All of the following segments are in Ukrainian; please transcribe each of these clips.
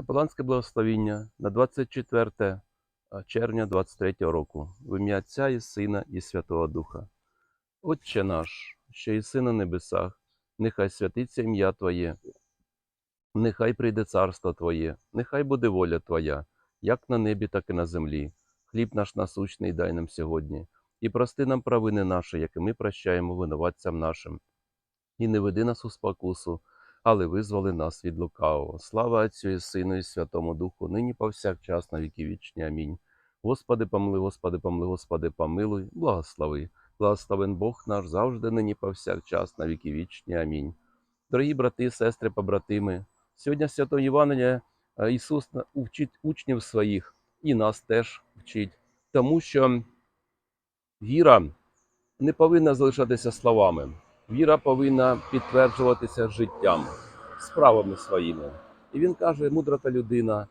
Капеланське благословіння на 24 червня 23 року в ім'я Отця і Сина і Святого Духа. Отче наш, що єси на небесах, нехай святиться ім'я Твоє, нехай прийде царство Твоє, нехай буде воля Твоя, як на небі, так і на землі. Хліб наш насущний дай нам сьогодні, і прости нам провини наші, як і ми прощаємо винуватцям нашим. І не веди нас у спокусу, але визволи нас від лукавого. Слава Отцю і Сину і Святому Духу, нині повсякчас на віки вічні. Амінь. Господи, помилуй, Господи, помилуй, Господи, помилуй, благослови. Благословен Бог наш завжди, нині повсякчас на віки вічні. Амінь. Дорогі брати, сестри, побратими, сьогодні в Святого Євангелія е, Ісус вчить учнів своїх і нас теж вчить, тому що віра не повинна залишатися словами. Віра повинна підтверджуватися життям, справами своїми. І він каже: мудра та людина,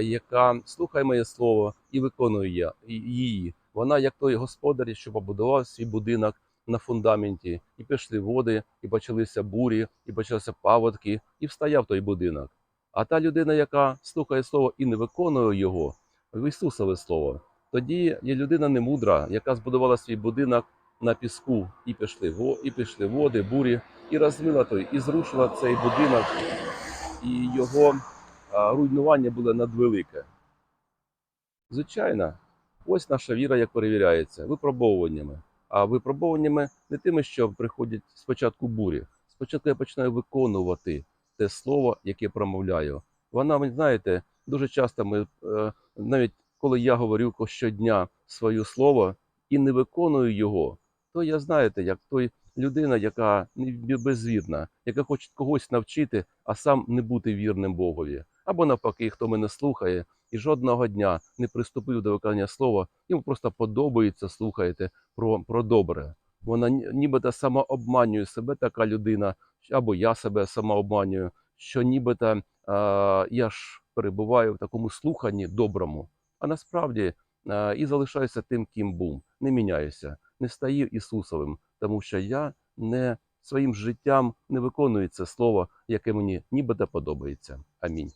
яка слухає моє слово і виконує її. Вона, як той господар, що побудував свій будинок на фундаменті, і пішли води, і почалися бурі, і почалися паводки, і встояв той будинок. А та людина, яка слухає слово і не виконує його, в Ісусове слово, тоді є людина немудра, яка збудувала свій будинок на піску, і пішли і пішли води, бурі, і розмила той, і зрушила цей будинок, і його руйнування було надвелике. Звичайно, ось наша віра, як перевіряється, випробовуваннями. А випробовуваннями не тими, що приходять спочатку бурі. Спочатку я починаю виконувати те слово, яке промовляю. Вона, знаєте, дуже часто ми, е, навіть коли я говорю щодня своє слово і не виконую його, то я знаєте, як той людина, яка безвірна, яка хоче когось навчити, а сам не бути вірним Богові. Або навпаки, хто мене слухає і жодного дня не приступив до виконання слова, йому просто подобається, слухаєте, про, про добре. Вона нібито сама обманює себе така людина, або я себе сама обманюю, що нібито а, я ж перебуваю в такому слуханні доброму, а насправді а, і залишаюся тим, ким був, не міняюся, не стаю Ісусовим, тому що я не своїм життям не виконую це слово, яке мені нібито подобається. Амінь.